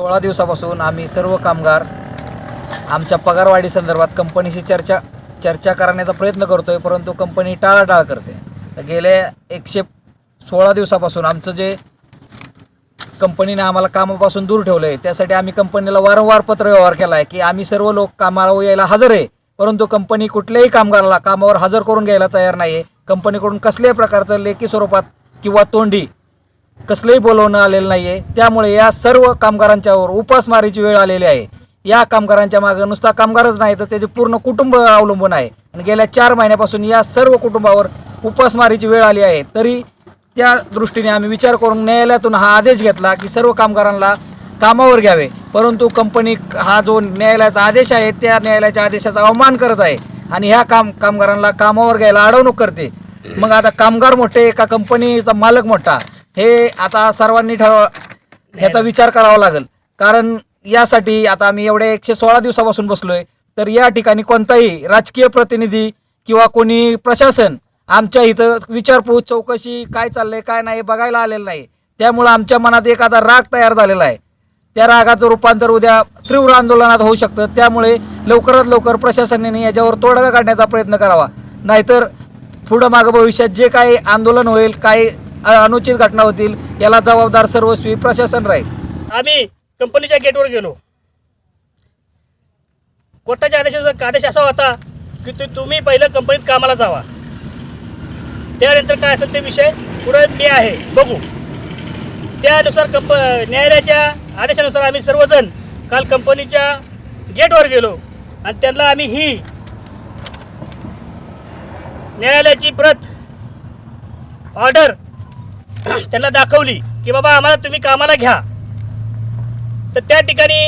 सोळा दिवसापासून आम्ही सर्व कामगार आमच्या पगारवाढी संदर्भात कंपनीशी चर्चा चर्चा करण्याचा प्रयत्न करतोय परंतु कंपनी टाळाटाळ करते. तर गेल्या एकशे सोळा दिवसापासून आमचं जे कंपनीने आम्हाला कामापासून दूर ठेवलं आहे त्यासाठी आम्ही कंपनीला वारंवार पत्रव्यवहार केला आहे की आम्ही सर्व लोक कामाला यायला हजर आहे परंतु कंपनी कुठल्याही कामगाराला कामावर हजर करून घ्यायला तयार नाही आहे कंपनीकडून कसल्याही प्रकारचं लेखी स्वरूपात किंवा तोंडी कसलंही बोलवणं आलेलं नाही आहे त्यामुळे या सर्व कामगारांच्यावर उपासमारीची वेळ आलेली आहे. या कामगारांच्या मागं नुसता कामगारच नाही तर त्याचे पूर्ण कुटुंब अवलंबून आहे. आणि गेल्या चार महिन्यापासून या सर्व कुटुंबावर उपासमारीची वेळ आली आहे. तरी त्या दृष्टीने आम्ही विचार करून न्यायालयातून हा आदेश घेतला की सर्व कामगारांना कामावर घ्यावे. परंतु कंपनी हा जो न्यायालयाचा आदेश आहे त्या न्यायालयाच्या आदेशाचा अवमान करत आहे आणि ह्या काम कामगारांना कामावर घ्यायला अडवणूक करते. मग आता कामगार मोठे का कंपनीचा मालक मोठा हे आता सर्वांनी ठरव ह्याचा विचार करावा लागेल. कारण यासाठी आता आम्ही एवढ्या एकशे सोळा दिवसापासून बसलोय. तर या ठिकाणी कोणताही राजकीय प्रतिनिधी किंवा कोणी प्रशासन आमच्या इथं विचारपूस चौकशी काय चाललंय काय नाही बघायला आलेलं नाही. त्यामुळं आमच्या मनात एखादा राग तयार झालेला आहे. त्या रागाचं रूपांतर उद्या तीव्र आंदोलनात होऊ शकतं. त्यामुळे लवकरात लवकर प्रशासनाने याच्यावर तोडगा काढण्याचा प्रयत्न करावा. नाहीतर पुढं मागं भविष्यात जे काही आंदोलन होईल काही अनुचित घटना होतील याला जबाबदार सर्वस्वी प्रशासन राहील. आम्ही कंपनीच्या गेटवर गेलो. कोर्टाच्या आदेशानुसार आदेश असा होता की तु तुम्ही पहिलं कंपनीत कामाला जावा. त्यानंतर काय असेल ते विषय पुढे मी आहे. बघू. त्यानुसार कंप न्यायालयाच्या आदेशानुसार आम्ही सर्वजण काल कंपनीच्या गेटवर गेलो. आणि त्यांना आम्ही ही न्यायालयाची प्रत ऑर्डर त्यांना दाखवली की बाबा आम्हाला तुम्ही कामाला घ्या. तर त्या ठिकाणी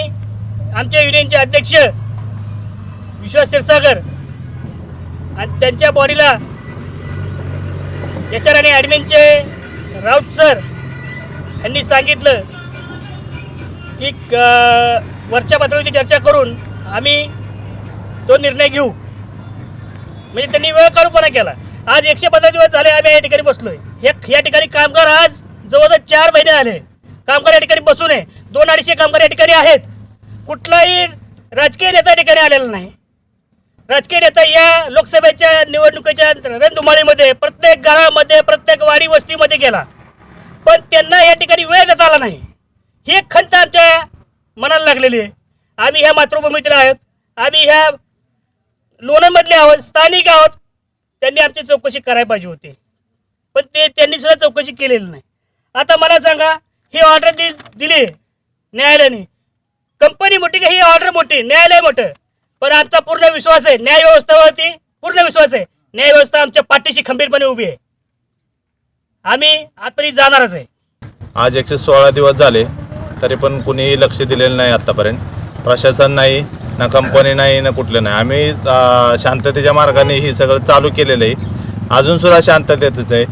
आमच्या युनियनचे अध्यक्ष विश्वास क्षीरसागर आणि त्यांच्या बॉडीला एच आर आणि ॲडमिनचे राऊत सर यांनी सांगितलं की वरच्या पातळीवरती चर्चा करून आम्ही तो निर्णय घेऊ. म्हणजे त्यांनी वेळ काढूपणा केला. आज एकशे पंधरा दिवस झाले आम्ही या ठिकाणी बसलोय. हे या ठिकाणी कामगार आज जवळजवळ चार महिने आले. कामगार या ठिकाणी बसू नये. दोन अडीचशे कामगार या ठिकाणी आहेत. कुठलाही राजकीय नेता या ठिकाणी आलेला नाही. राजकीय नेता या लोकसभेच्या निवडणुकीच्या रणधुमाळीमध्ये प्रत्येक गावामध्ये प्रत्येक वाडी वस्तीमध्ये गेला. पण त्यांना या ठिकाणी वेळ देता आला नाही. ही खंत आमच्या मनाला लागलेली आहे. आम्ही ह्या मातृभूमीतील आहोत. आम्ही ह्या लोणमधले आहोत स्थानिक आहोत. त्यांनी आमची चौकशी करायला पाहिजे होती. पण ते त्यांनी सुद्धा चौकशी केलेली नाही. आता मला सांगा ही ऑर्डर दि दिली न्यायालयाने. कंपनी मोठी का ही ऑर्डर मोठी? न्यायालय मोठं. पण आमचा पूर्ण विश्वास आहे. न्याय व्यवस्थेवरती पूर्ण विश्वास आहे. न्याय व्यवस्था आमच्या पाठीशी खंबीरपणे उभी आहे. आम्ही आतपर्यंत जाणारच आहे. आज एकशे सोळा दिवस झाले तरी पण कुणीही लक्ष दिलेलं नाही आत्तापर्यंत प्रशासन नाही ना कंपनी नाही ना कुठलं नाही. आम्ही अं, शांततेच्या मार्गाने हे सगळं चालू केलेलं आहे. अजूनसुद्धा शांततेतच आहे.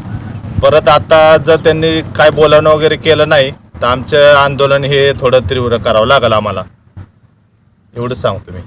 परत आता जर त्यांनी काय बोलावणं वगैरे केलं नाही तर आमचं आंदोलन हे थोडं तीव्र करावं लागेल आम्हाला. एवढंच सांगतो मी.